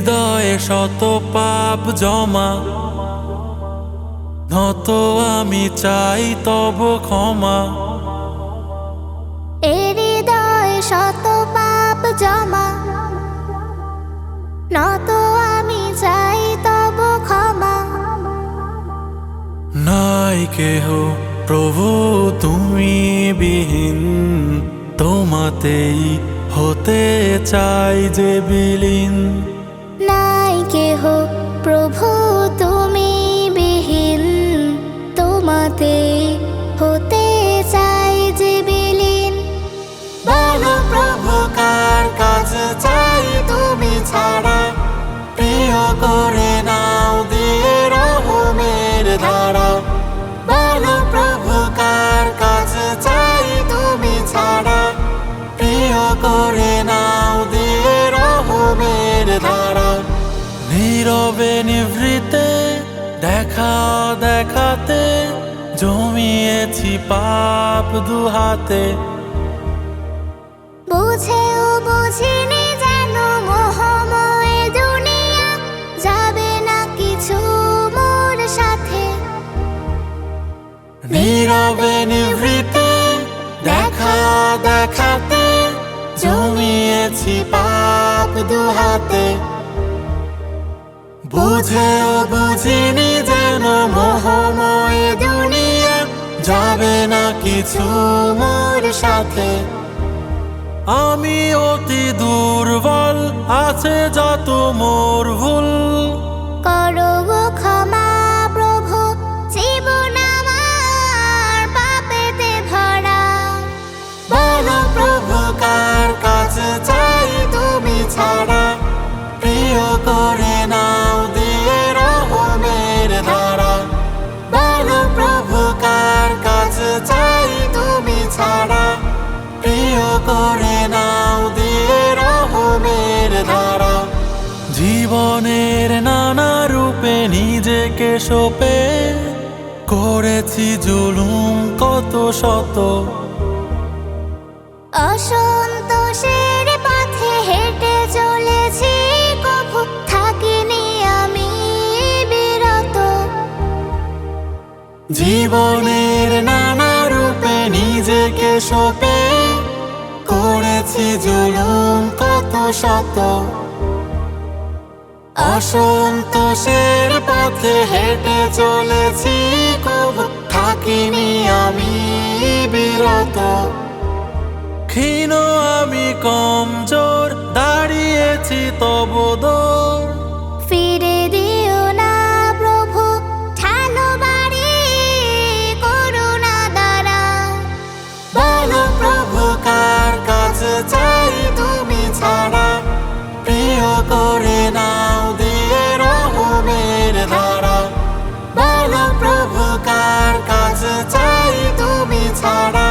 হৃদয়ে শত পাপ জমা। নত আমি চাই তব ক্ষমা। হৃদয় শত পাপ জমা। নত আমি চাই তব ক্ষমা। নাই কেহ প্রভু তুমি বিহীন। তোমাতেই হতে চাই যে বিলীন। প্রভু, তুমি বিহীন। তোমাতে হতে চাই যে বিলীন। বলো প্রভু, কার কাজ চাই তুমি ছাড়া? প্রিয় করে নাও, দিয়ে রহমের ধারা। বলো প্রভু, কার কাজ চাই তুমি ছাড়া? প্রিয় করে নাও, দিয়ে রহমের ধারা। নীরবে নিভৃতে দেখা দেখাতে জমিয়েছি পাপ দুহাতে। বুঝেও বুঝিনি যেন মোহময় দুনিয়া যাবে না কিছু মোর সাথে। নীরবে নিভৃতে দেখা দেখাতে জমিয়েছি পাপ দুহাতে। বুঝেও বুঝিনি যেন মোহময় দুনিয়া। যাবে না কিছু মোর সাথে। আমি অতি দুর্বল আছে যত মোর ভুল। করো গো ক্ষমা প্রভু জীবন আমার পাপেতে ভরা। বলো প্রভু কার কাছে চাই তুমি ছাড়া? জীবনের নানা রূপে নিজেকে সোপে করেছি জুলুম কত শত। অসন্তোষের পথে হেঁটে চলেছি কভু থাকিনি আমি বিরত। জীবনের নানা রূপে নিজেকে সোপে করেছি জুলুম কত শত। অসন্তোষের পথে হেঁটে চলেছি খুব থাকিনি আমি বিরত। ক্ষীণ আমি কমজোর দাঁড়িয়েছি তবু দোর তুমি